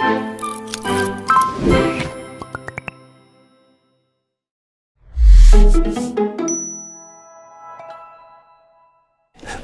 you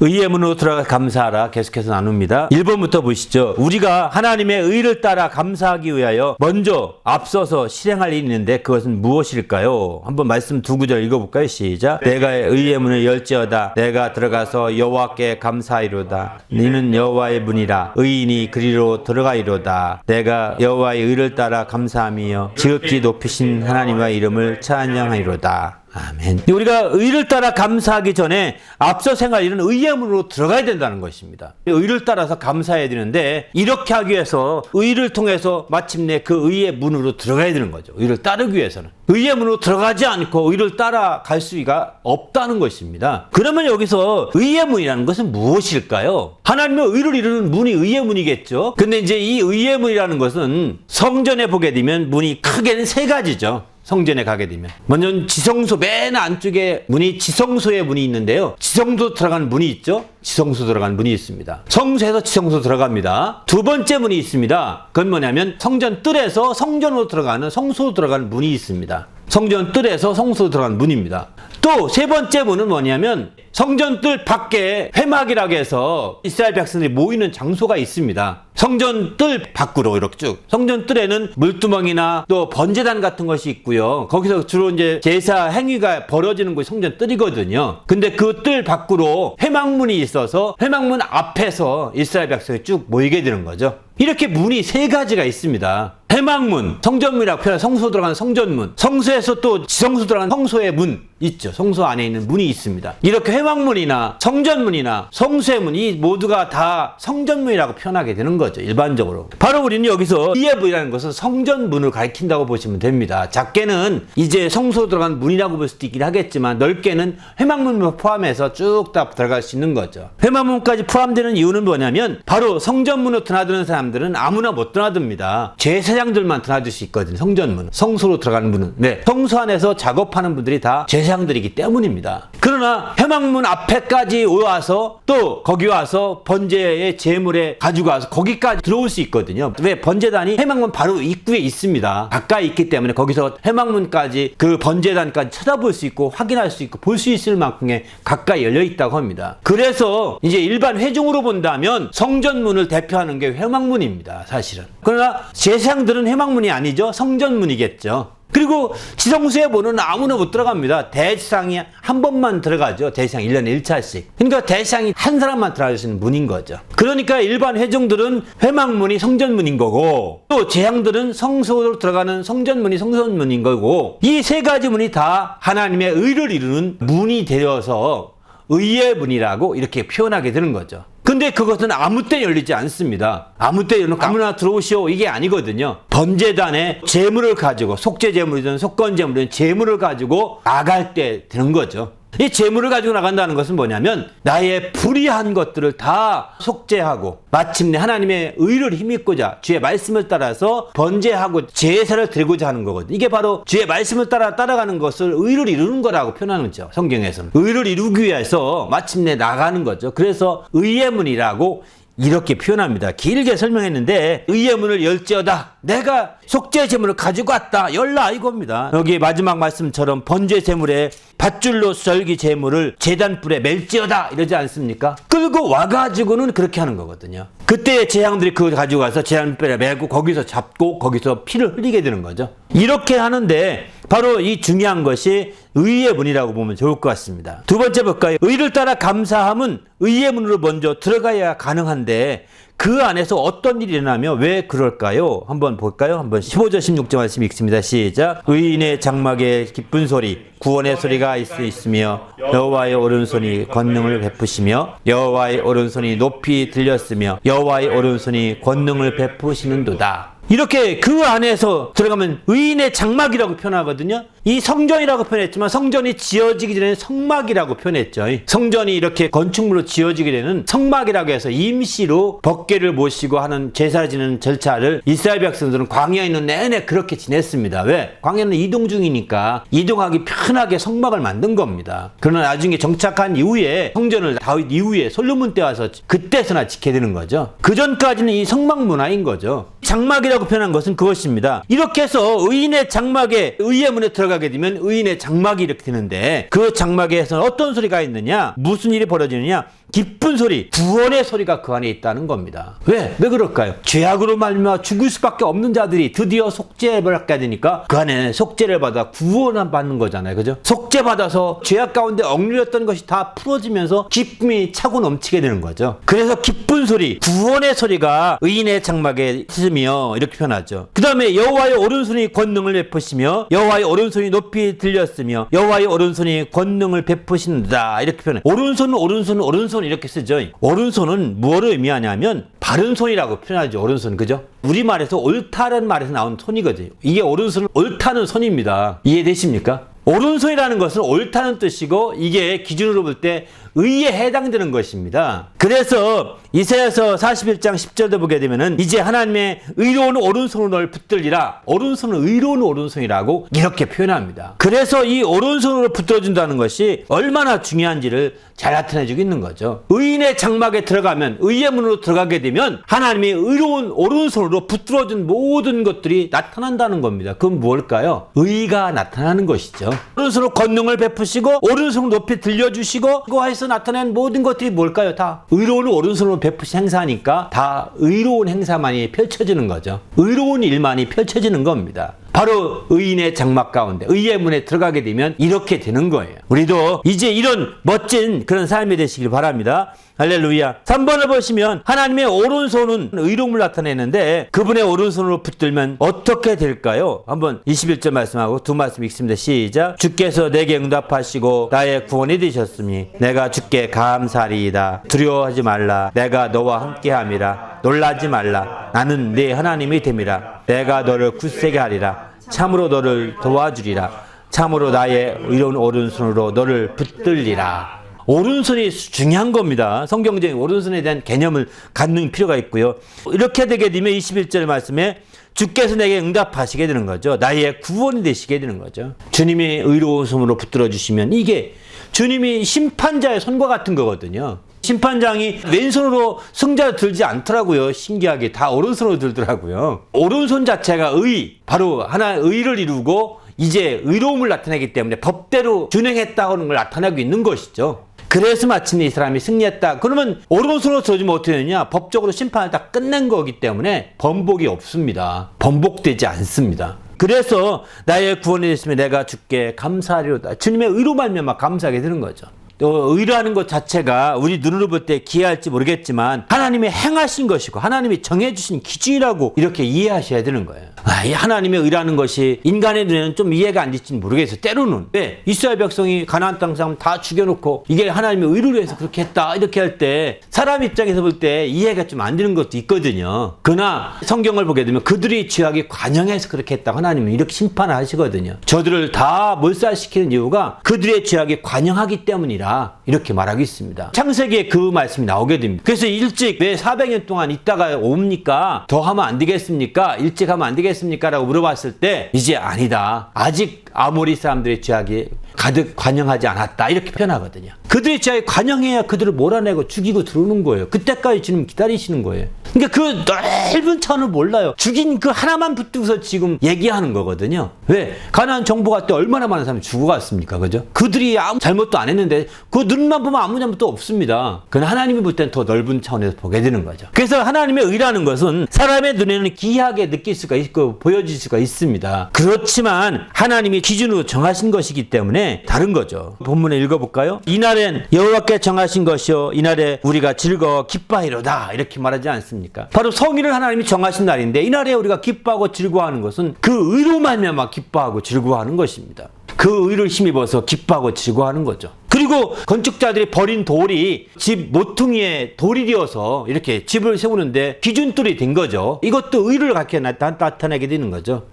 의의 문으로 들어가 감사하라 계속해서 나눕니다. 1번부터 보시죠. 우리가 하나님의 의를 따라 감사하기 위하여 먼저 앞서서 실행할 일이 있는데 그것은 무엇일까요? 한번 말씀 두 구절 읽어볼까요? 시작. 내가 의의 문을 열지어다. 내가 들어가서 여호와께 감사하리로다. 너는 여호와의 문이라. 의인이 그리로 들어가이로다. 내가 여호와의 의를 따라 감사하며 지극히 높이신 하나님의 이름을 찬양하리로다. 아멘. 우리가 의를 따라 감사하기 전에 앞서 생활 일은 의의 문으로 들어가야 된다는 것입니다. 의를 따라서 감사해야 되는데 이렇게 하기 위해서 의를 통해서 마침내 그 의의 문으로 들어가야 되는 거죠. 의를 따르기 위해서는. 의의 문으로 들어가지 않고 의를 따라갈 수가 없다는 것입니다. 그러면 여기서 의의 문이라는 것은 무엇일까요? 하나님의 의를 이루는 문이 의의 문이겠죠. 근데 이제 이 의의 문이라는 것은 성전에 보게 되면 문이 크게는 세 가지죠. 성전에 가게 되면 먼저 지성소 맨 안쪽에 문이 지성소의 문이 있는데요. 지성소 들어가는 문이 있죠. 지성소 들어가는 문이 있습니다. 성소에서 지성소 들어갑니다. 두 번째 문이 있습니다. 그건 뭐냐면 성전 뜰에서 성전으로 들어가는 성소로 들어가는 문이 있습니다. 성전 뜰에서 성소로 들어가는 문입니다. 또 세 번째 문은 뭐냐면 성전 뜰 밖에 회막이라고 해서 이스라엘 백성들이 모이는 장소가 있습니다. 성전 뜰 밖으로 이렇게 쭉. 성전 뜰에는 물두멍이나 또 번제단 같은 것이 있고요. 거기서 주로 이제 제사 행위가 벌어지는 곳이 성전 뜰이거든요. 근데 그 뜰 밖으로 회막문이 있어서 회막문 앞에서 이스라엘 백성이 쭉 모이게 되는 거죠. 이렇게 문이 세 가지가 있습니다. 해망문, 성전문이라고 표현, 성소 들어가는 성전문, 성소에서 또 지성소 들어가는 성소의 문 있죠. 성소 안에 있는 문이 있습니다. 이렇게 해망문이나 성전문이나 성소의 문 이 모두가 다 성전문이라고 표현하게 되는 거죠. 일반적으로. 바로 우리는 여기서 이예부이라는 것은 성전문을 가리킨다고 보시면 됩니다. 작게는 이제 성소 들어가는 문이라고 볼 수도 있긴 하겠지만 넓게는 해망문을 포함해서 쭉 다 들어갈 수 있는 거죠. 해망문까지 포함되는 이유는 뭐냐면 바로 성전문으로 드나드는 사람들은 아무나 못 드나듭니다. 제 사장들만 드나들 수 있거든요. 성전문. 성소로 들어가는 분은. 네. 성소 안에서 작업하는 분들이 다 제사장들이기 때문입니다. 그러나 해망문 앞에까지 와서 또 거기 와서 번제의 제물에 가지고 와서 거기까지 들어올 수 있거든요. 왜 번제단이 해망문 바로 입구에 있습니다. 가까이 있기 때문에 거기서 해망문까지 그 번제단까지 쳐다볼 수 있고 확인할 수 있고 볼 수 있을 만큼의 가까이 열려 있다고 합니다. 그래서 이제 일반 회중으로 본다면 성전문을 대표하는 게 회망문입니다. 사실은. 그러나 제사장들은 회망문이 아니죠. 성전문이겠죠. 그리고 지성소에 보는 아무나 못 들어갑니다. 대상이 한 번만 들어가죠. 대상 1년에 1차씩. 그러니까 대상이 한 사람만 들어갈 수 있는 문인 거죠. 그러니까 일반 회중들은 회망문이 성전문인 거고 또 제향들은 성소로 들어가는 성전문이 성전문인 거고 이 세 가지 문이 다 하나님의 의를 이루는 문이 되어서 의의 문이라고 이렇게 표현하게 되는 거죠. 근데 그것은 아무 때 열리지 않습니다. 아무 때 열놓고 아무나 들어오시오 이게 아니거든요. 번제단에 재물을 가지고 속죄 재물이든 속건 재물이든 재물을 가지고 나갈 때 되는 거죠. 이 재물을 가지고 나간다는 것은 뭐냐면 나의 불의한 것들을 다 속죄하고 마침내 하나님의 의를 힘입고자 주의 말씀을 따라서 번제하고 제사를 드리고자 하는 거거든요. 이게 바로 주의 말씀을 따라 따라가는 것을 의를 이루는 거라고 표현하는 거죠. 성경에서는. 의를 이루기 위해서 마침내 나가는 거죠. 그래서 의의 문이라고 이렇게 표현합니다. 길게 설명했는데 의의 문을 열지어다. 내가 속죄 제물을 가지고 왔다. 열라 이겁니다. 여기 마지막 말씀처럼 번제 제물에 밧줄로 썰기 제물을 제단불에 멜지어다 이러지 않습니까? 끌고 와가지고는 그렇게 하는 거거든요. 그때 제향들이 그걸 가지고 가서 제단불에 메고 거기서 잡고 거기서 피를 흘리게 되는 거죠. 이렇게 하는데 바로 이 중요한 것이 의의 문이라고 보면 좋을 것 같습니다. 두 번째 볼까요? 의를 따라 감사함은 의의 문으로 먼저 들어가야 가능한데 그 안에서 어떤 일이 일어나며 왜 그럴까요? 한번 볼까요? 한번 15절 16절 말씀 읽습니다. 시작. 의인의 장막에 기쁜 소리, 구원의 소리가 있, 있으며 여호와의 오른손이 권능을 베푸시며 여호와의 오른손이 높이 들렸으며 여호와의 오른손이 권능을 베푸시는도다. 이렇게 그 안에서 들어가면 의인의 장막이라고 표현하거든요. 이 성전이라고 표현했지만 성전이 지어지기 전에 성막이라고 표현했죠. 성전이 이렇게 건축물로 지어지게 되는 성막이라고 해서 임시로 법궤를 모시고 하는 제사 지는 절차를 이스라엘 백성들은 광야에 있는 내내 그렇게 지냈습니다. 왜? 광야는 이동 중이니까 이동하기 편하게 성막을 만든 겁니다. 그러나 나중에 정착한 이후에 성전을 다윗 이후에 솔로몬 때 와서 그때서나 지켜야 되는 거죠. 그 전까지는 이 성막 문화인 거죠. 장막이라고 표현한 것은 그것입니다. 이렇게 해서 의인의 장막에 의의 문에 들어가 게 되면 의인의 장막이 이렇게 되는데 그 장막에서 어떤 소리가 있느냐? 무슨 일이 벌어지느냐? 기쁜 소리, 구원의 소리가 그 안에 있다는 겁니다. 왜? 왜 그럴까요? 죄악으로 말미암아 죽을 수밖에 없는 자들이 드디어 속죄를 받게 되니까 그 안에 속죄를 받아 구원을 받는 거잖아요. 그죠? 속죄 받아서 죄악 가운데 억눌렸던 것이 다 풀어지면서 기쁨이 차고 넘치게 되는 거죠. 그래서 기쁜 소리, 구원의 소리가 의인의 장막에 있으며 이렇게 표현하죠. 그 다음에 여호와의 오른손이 권능을 베푸시며 여호와의 오른손이 높이 들렸으며 여호와의 오른손이 권능을 베푸신다 이렇게 표현해. 오른손은 오른손은 오른손 이렇게 쓰죠. 오른손은 무엇을 의미하냐면 바른 손이라고 표현하죠. 오른손 그죠? 우리말에서 옳다는 말에서 나온 손이거든요. 이게 오른손은 옳다는 손입니다. 이해되십니까? 오른손이라는 것은 옳다는 뜻이고 이게 기준으로 볼 때 의에 해당되는 것입니다. 그래서 이사야서 41장 10절도 보게 되면은 이제 하나님의 의로운 오른손으로 널 붙들리라. 오른손은 의로운 오른손이라고 이렇게 표현합니다. 그래서 이 오른손으로 붙들어준다는 것이 얼마나 중요한지를 잘 나타내주고 있는 거죠. 의인의 장막에 들어가면 의의 문으로 들어가게 되면 하나님의 의로운 오른손으로 붙들어준 모든 것들이 나타난다는 겁니다. 그건 무엇일까요? 의가 나타나는 것이죠. 오른손으로 권능을 베푸시고 오른손을 높이 들려주시고 그거 해서 나타낸 모든 것들이 뭘까요? 다 의로운 오른손으로 베푸신 행사니까 다 의로운 행사만이 펼쳐지는 거죠. 의로운 일만이 펼쳐지는 겁니다. 바로 의인의 장막 가운데 의의 문에 들어가게 되면 이렇게 되는 거예요. 우리도 이제 이런 멋진 그런 삶이 되시길 바랍니다. 할렐루야. 3번을 보시면 하나님의 오른손은 의로움을 나타내는데 그분의 오른손으로 붙들면 어떻게 될까요? 한번 21절 말씀하고 두 말씀 읽습니다. 시작. 주께서 내게 응답하시고 나의 구원이 되셨으니 내가 주께 감사리이다. 두려워하지 말라. 내가 너와 함께함이라. 놀라지 말라. 나는 네 하나님이 됨이라. 내가 너를 굳세게 하리라. 참으로 너를 도와주리라. 참으로 나의 의로운 오른손으로 너를 붙들리라. 오른손이 중요한 겁니다. 성경적인 오른손에 대한 개념을 갖는 필요가 있고요. 이렇게 되게 되면 21절 말씀에 주께서 내게 응답하시게 되는 거죠. 나의 구원이 되시게 되는 거죠. 주님이 의로운 손으로 붙들어 주시면 이게 주님이 심판자의 손과 같은 거거든요. 심판장이 왼손으로 승자를 들지 않더라고요. 신기하게 다 오른손으로 들더라고요. 오른손 자체가 의, 바로 하나 의를 이루고 이제 의로움을 나타내기 때문에 법대로 준행했다는 걸 나타내고 있는 것이죠. 그래서 마침내 이 사람이 승리했다. 그러면 오른손으로 들어주면 어떻게 되느냐? 법적으로 심판을 다 끝낸 거기 때문에 번복이 없습니다. 번복되지 않습니다. 그래서 나의 구원이 됐으면 내가 주께 감사하리로다. 주님의 의로 말미암아 감사하게 되는 거죠. 또 의라는 것 자체가 우리 눈으로 볼 때 기이할지 모르겠지만 하나님이 행하신 것이고 하나님이 정해주신 기준이라고 이렇게 이해하셔야 되는 거예요. 아, 이 하나님의 의라는 것이 인간의 눈에는 좀 이해가 안 될지는 모르겠어요. 때로는 왜 이스라엘 백성이 가나안 땅 사람 다 죽여놓고 이게 하나님의 의를 위해서 그렇게 했다 이렇게 할 때 사람 입장에서 볼 때 이해가 좀 안 되는 것도 있거든요. 그러나 성경을 보게 되면 그들이 죄악에 관영해서 그렇게 했다 하나님은 이렇게 심판을 하시거든요. 저들을 다 몰살시키는 이유가 그들의 죄악에 관영하기 때문이라 이렇게 말하고 있습니다. 창세기에 그 말씀이 나오게 됩니다. 그래서 일찍 왜 400년 동안 있다가 옵니까? 더 하면 안 되겠습니까? 일찍 하면 안 되겠습니까? 라고 물어봤을 때 이제 아니다. 아직 아모리 사람들의 죄악이 가득 관영하지 않았다. 이렇게 표현하거든요. 그들의 죄악에 관영해야 그들을 몰아내고 죽이고 들어오는 거예요. 그때까지 주님 기다리시는 거예요. 그러니까 그 넓은 차원을 몰라요. 죽인 그 하나만 붙들고서 지금 얘기하는 거거든요. 왜? 가나안 정보가 때 얼마나 많은 사람이 죽어갔습니까? 그죠? 그들이 아무 잘못도 안 했는데 그 눈만 보면 아무 잘못도 없습니다. 그건 하나님이 볼 때는 더 넓은 차원에서 보게 되는 거죠. 그래서 하나님의 의라는 것은 사람의 눈에는 기이하게 느낄 수가 있고 보여질 수가 있습니다. 그렇지만 하나님이 기준으로 정하신 것이기 때문에 다른 거죠. 본문에 읽어볼까요? 이날엔 여호와께 정하신 것이요 이날에 우리가 즐거워 기뻐하리로다 이렇게 말하지 않습니 까? 바로 성일을 하나님이 정하신 날인데 이날에 우리가 기뻐하고 즐거워하는 것은 그 의로 말미암아 기뻐하고 즐거워하는 것입니다. 그 의를 힘입어서 기뻐하고 즐거워하는 거죠. 그리고 건축자들이 버린 돌이 집 모퉁이에 돌이 되어서 이렇게 집을 세우는데 기준돌이 된 거죠. 이것도 의를 갖게 나타- 나타내게 되는 거죠.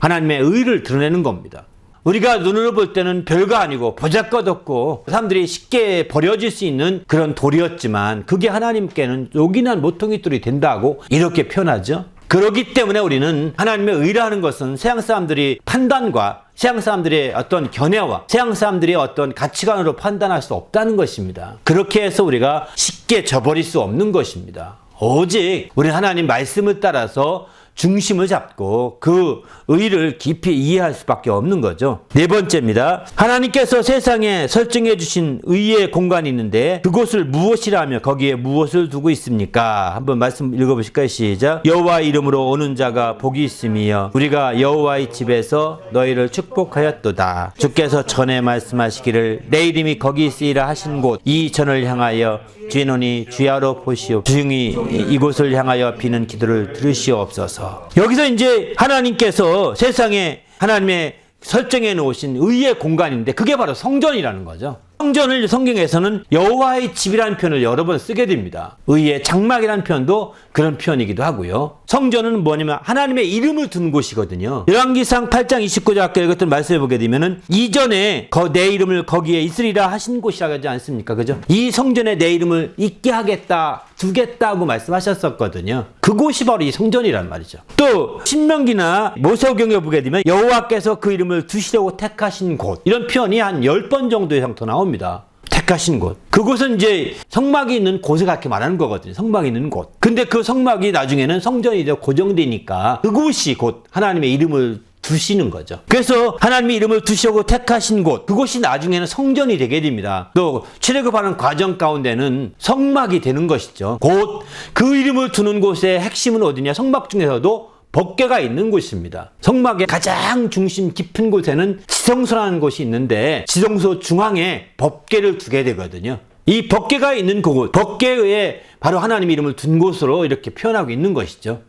하나님의 의를 드러내는 겁니다. 우리가 눈으로 볼 때는 별거 아니고 보잘것없고 사람들이 쉽게 버려질 수 있는 그런 돌이었지만 그게 하나님께는 요긴한 모퉁이 돌이 된다고 이렇게 표현하죠. 그렇기 때문에 우리는 하나님의 의라는 것은 세상 사람들이 판단과 세상 사람들의 어떤 견해와 세상 사람들의 어떤 가치관으로 판단할 수 없다는 것입니다. 그렇게 해서 우리가 쉽게 저버릴 수 없는 것입니다. 오직 우리 하나님 말씀을 따라서 중심을 잡고 그 의를 깊이 이해할 수밖에 없는 거죠. 네 번째입니다. 하나님께서 세상에 설정해 주신 의의 공간이 있는데 그곳을 무엇이라며 거기에 무엇을 두고 있습니까? 한번 말씀 읽어보실까요? 시작. 여호와 이름으로 오는 자가 복이 있으며 우리가 여호와의 집에서 너희를 축복하였도다. 주께서 전에 말씀하시기를 내 이름이 거기 있으리라 하신 곳 이 전을 향하여 주인원이 주야로 보시오 주인이 이곳을 향하여 비는 기도를 들으시옵소서 여기서 이제 하나님께서 세상에 하나님의 설정해 놓으신 의의 공간인데 그게 바로 성전이라는 거죠 성전을 성경에서는 여호와의 집이라는 표현을 여러 번 쓰게 됩니다. 의의 장막이라는 표현도 그런 표현이기도 하고요. 성전은 뭐냐면 하나님의 이름을 둔 곳이거든요. 열왕기상 8장 29절 아까 읽었던 말씀해 보게 되면은 이전에 거, 내 이름을 거기에 있으리라 하신 곳이라고 하지 않습니까? 그죠? 이 성전에 내 이름을 있게 하겠다, 두겠다고 말씀하셨었거든요. 그곳이 바로 이 성전이란 말이죠. 또 신명기나 모세오경에 보게 되면 여호와께서 그 이름을 두시려고 택하신 곳 이런 표현이 한 10번 정도 이상 더 나옵니다. 택하신 곳. 그곳은 이제 성막이 있는 곳을 그렇게 말하는 거거든요. 성막이 있는 곳. 근데 그 성막이 나중에는 성전이 고정되니까 그곳이 곧 하나님의 이름을 두시는 거죠. 그래서 하나님의 이름을 두시고 택하신 곳, 그곳이 나중에는 성전이 되게 됩니다. 또 출애굽하는 과정 가운데는 성막이 되는 것이죠. 곧 그 이름을 두는 곳의 핵심은 어디냐? 성막 중에서도 법궤가 있는 곳입니다. 성막의 가장 중심 깊은 곳에는 지성소라는 곳이 있는데 지성소 중앙에 법궤를 두게 되거든요. 이 법궤가 있는 그곳, 법궤에 바로 하나님 이름을 둔 곳으로 이렇게 표현하고 있는 것이죠.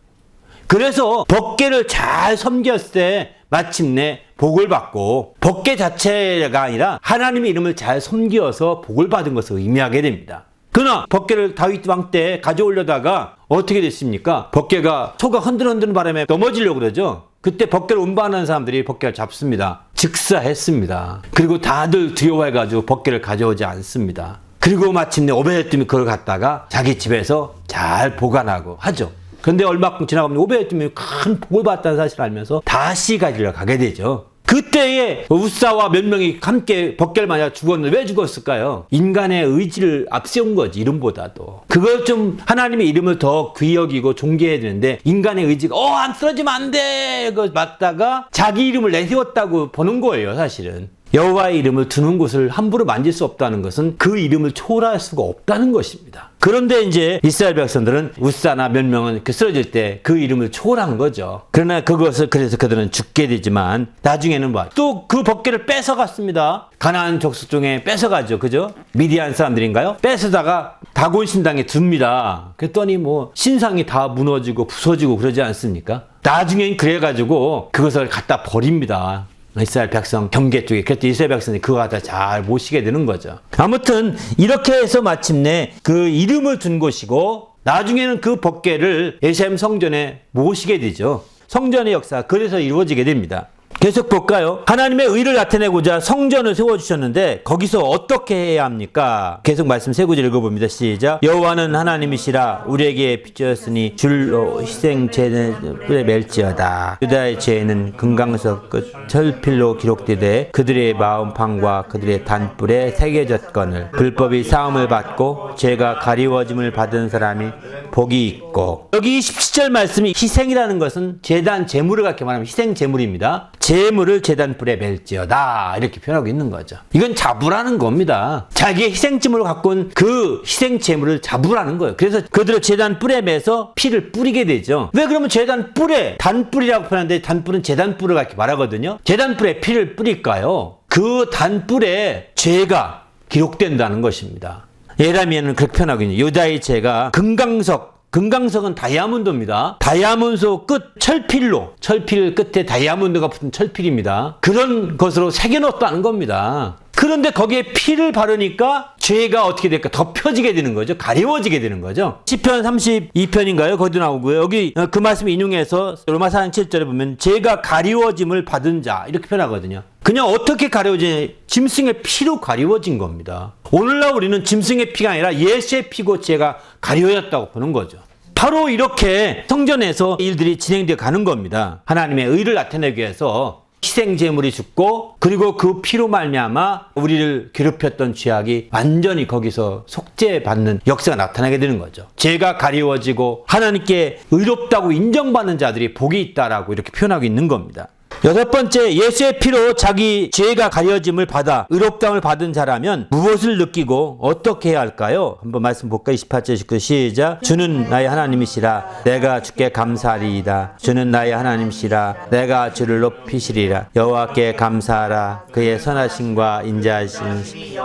그래서 법계를 잘 섬겼을 때 마침내 복을 받고 법계 자체가 아니라 하나님의 이름을 잘 섬기어서 복을 받은 것을 의미하게 됩니다. 그러나 법계를 다윗 왕 때 가져오려다가 어떻게 됐습니까? 법계가 소가 흔들흔드는 바람에 넘어지려고 그러죠. 그때 법계를 운반하는 사람들이 법계를 잡습니다. 즉사했습니다. 그리고 다들 두려워해가지고 법계를 가져오지 않습니다. 그리고 마침내 오베드님이 그걸 갖다가 자기 집에서 잘 보관하고 하죠. 근데 얼마큼 지나가면 오베드님이 큰 복을 받다는 사실을 알면서 다시 가지러 가게 되죠. 그때에 우사와 몇 명이 함께 법계를 만약 죽었는데 왜 죽었을까요? 인간의 의지를 앞세운 거지 이름보다도 그걸 좀 하나님의 이름을 더 귀히 여기고 존귀해야 되는데 인간의 의지가 어 안 쓰러지면 안돼 그거 맞다가 자기 이름을 내세웠다고 보는 거예요 사실은 여호와의 이름을 두는 곳을 함부로 만질 수 없다는 것은 그 이름을 초월할 수가 없다는 것입니다. 그런데 이제 이스라엘 백성들은 우사나 몇 명은 이렇게 쓰러질 때 그 이름을 초월한 거죠. 그러나 그것을 그래서 그들은 죽게 되지만 나중에는 뭐 또 그 법계를 뺏어갔습니다. 가나안 족속 중에 뺏어가죠. 그죠? 미디안 사람들인가요? 뺏어다가 다곤 신당에 둡니다. 그랬더니 뭐 신상이 다 무너지고 부서지고 그러지 않습니까? 나중엔 그래가지고 그것을 갖다 버립니다. 이스라엘 백성 경계 쪽에 그래서 이스라엘 백성이 그거 갖다 잘 모시게 되는 거죠. 아무튼 이렇게 해서 마침내 그 이름을 둔 곳이고 나중에는 그 법궤를 예루살렘 성전에 모시게 되죠. 성전의 역사 그래서 이루어지게 됩니다. 계속 볼까요? 하나님의 의를 나타내고자 성전을 세워주셨는데 거기서 어떻게 해야 합니까? 계속 말씀 세 구절 읽어봅니다. 시작. 여호와는 하나님이시라 우리에게 빚졌으니 줄로 희생 제물에 멜지어다. 유다의 죄는 금강석 끝 철필로 기록되되 그들의 마음판과 그들의 단뿔에 새겨졌거늘 불법이 사함을 받고 죄가 가리워짐을 받은 사람이 복이 있고 여기 17절 말씀이 희생이라는 것은 재단 재물을 갖게 말하면 희생 재물입니다. 재물을 재단불에 멜지어다 이렇게 표현하고 있는 거죠. 이건 자부라는 겁니다. 자기의 희생제물을 갖고 온 그 희생 재물을 자부라는 거예요. 그래서 그들을 재단 뿔에 매서 피를 뿌리게 되죠. 왜 그러면 재단 뿔에 단뿔이라고 표현하는데 단뿔은 재단 뿔을 갖게 말하거든요. 재단 뿔에 피를 뿌릴까요? 그 단뿔에 죄가 기록된다는 것입니다. 예라미에는 그렇게 표현하고 있는 유다의 죄가 금강석 금강석은 다이아몬드입니다. 다이아몬드 끝 철필로 철필 끝에 다이아몬드가 붙은 철필입니다. 그런 것으로 새겨놓았다는 겁니다. 그런데 거기에 피를 바르니까 죄가 어떻게 될까? 덮여지게 되는 거죠. 가려워지게 되는 거죠. 시편 32편인가요? 거기도 나오고요. 여기 그 말씀 인용해서 로마 4장 7절에 보면 죄가 가리워짐을 받은 자 이렇게 표현하거든요. 그냥 어떻게 가려워지냐? 짐승의 피로 가리워진 겁니다. 오늘날 우리는 짐승의 피가 아니라 예수의 피고 죄가 가려졌다고 보는 거죠. 바로 이렇게 성전에서 일들이 진행되어 가는 겁니다. 하나님의 의를 나타내기 위해서 희생 제물이 죽고 그리고 그 피로 말미암아 우리를 괴롭혔던 죄악이 완전히 거기서 속죄받는 역사가 나타나게 되는 거죠. 죄가 가리워지고 하나님께 의롭다고 인정받는 자들이 복이 있다라고 이렇게 표현하고 있는 겁니다. 여섯 번째 예수의 피로 자기 죄가 가려짐을 받아 의롭다움을 받은 자라면 무엇을 느끼고 어떻게 해야 할까요? 한번 말씀 볼까요? 28절 19 시작. 주는 나의 하나님이시라. 내가 주께 감사하리이다. 주는 나의 하나님이시라. 내가 주를 높이시리라. 여호와께 감사하라. 그의 선하심과 인자하심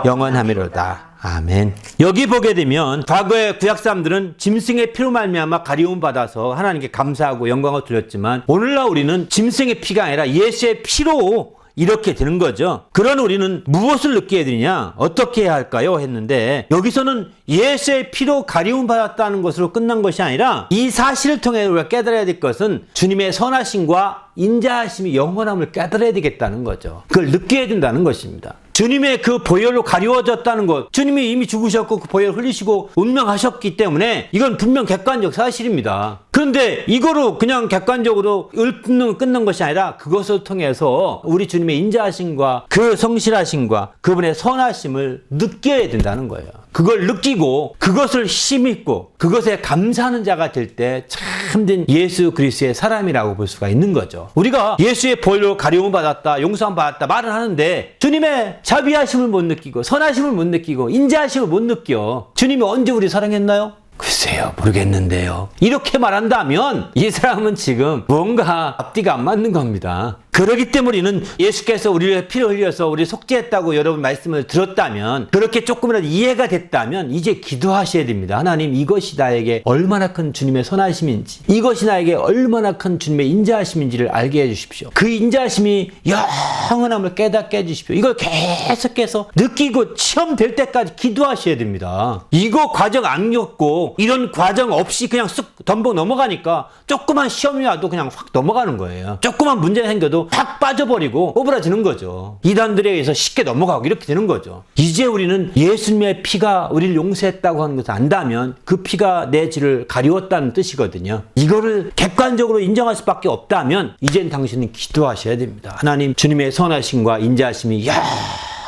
영원하미로다 아멘. 여기 보게 되면 과거의 구약 사람들은 짐승의 피로 말미암아 가리움 받아서 하나님께 감사하고 영광을 드렸지만 오늘날 우리는 짐승의 피가 아니라 예수의 피로 이렇게 되는 거죠. 그런 우리는 무엇을 느끼게 되냐? 어떻게 해야 할까요? 했는데 여기서는 예수의 피로 가리움 받았다는 것으로 끝난 것이 아니라 이 사실을 통해 우리가 깨달아야 될 것은 주님의 선하심과 인자하심이 영원함을 깨달아야 되겠다는 거죠. 그걸 느껴야 된다는 것입니다. 주님의 그 보혈로 가리워졌다는 것, 주님이 이미 죽으셨고 그 보혈 흘리시고 운명하셨기 때문에 이건 분명 객관적 사실입니다. 그런데 이거로 그냥 객관적으로 읊는 끝난 것이 아니라 그것을 통해서 우리 주님의 인자하심과 그 성실하심과 그분의 선하심을 느껴야 된다는 거예요. 그걸 느끼고 그것을 힘입고 그것에 감사하는 자가 될 때 참된 예수 그리스도의 사람이라고 볼 수가 있는 거죠. 우리가 예수의 보혈로 가려움 받았다, 용서함 받았다 말을 하는데 주님의 자비하심을 못 느끼고 선하심을 못 느끼고 인자하심을 못 느껴. 주님이 언제 우리 사랑했나요? 글쎄요, 모르겠는데요. 이렇게 말한다면 이 사람은 지금 뭔가 앞뒤가 안 맞는 겁니다. 그러기 때문에 우리는 예수께서 우리를 피를 흘려서 우리 속죄했다고 여러분 말씀을 들었다면 그렇게 조금이라도 이해가 됐다면 이제 기도하셔야 됩니다. 하나님 이것이 나에게 얼마나 큰 주님의 선하심인지 이것이 나에게 얼마나 큰 주님의 인자하심인지를 알게 해주십시오. 그 인자하심이 영원함을 깨닫게 해주십시오. 이걸 계속해서 느끼고 체험될 때까지 기도하셔야 됩니다. 이거 과정 안 겪고 이런 과정 없이 그냥 쓱 덤벅 넘어가니까 조그만 시험이 와도 그냥 확 넘어가는 거예요. 조그만 문제가 생겨도 확 빠져버리고 오그라지는 거죠. 이단들에 의해서 쉽게 넘어가고 이렇게 되는 거죠. 이제 우리는 예수님의 피가 우리를 용서했다고 하는 것을 안다면 그 피가 내 죄를 가리웠다는 뜻이거든요. 이거를 객관적으로 인정할 수밖에 없다면 이젠 당신은 기도하셔야 됩니다. 하나님 주님의 선하심과 인자하심이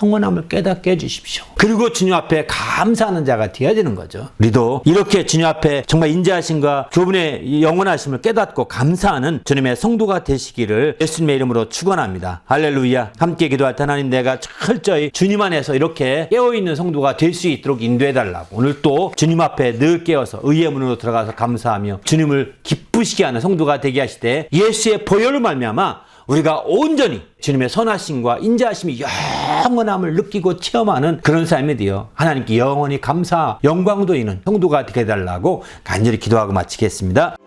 영원함을 깨닫게 해주십시오. 그리고 주님 앞에 감사하는 자가 되어야 되는 거죠. 우리도 이렇게 주님 앞에 정말 인자하심과 교분의 영원하심을 깨닫고 감사하는 주님의 성도가 되시기를 예수님의 이름으로 축원합니다. 할렐루야. 함께 기도할 때 하나님 내가 철저히 주님 안에서 이렇게 깨어있는 성도가 될 수 있도록 인도해달라고 오늘 또 주님 앞에 늘 깨어서 의의 문으로 들어가서 감사하며 주님을 기쁘시게 하는 성도가 되게 하시되 예수의 보혈로 말미암아 우리가 온전히 주님의 선하심과 인자하심이 영원함을 느끼고 체험하는 그런 삶이 되어 하나님께 영원히 감사, 영광도 있는 성도가 되게 해달라고 간절히 기도하고 마치겠습니다.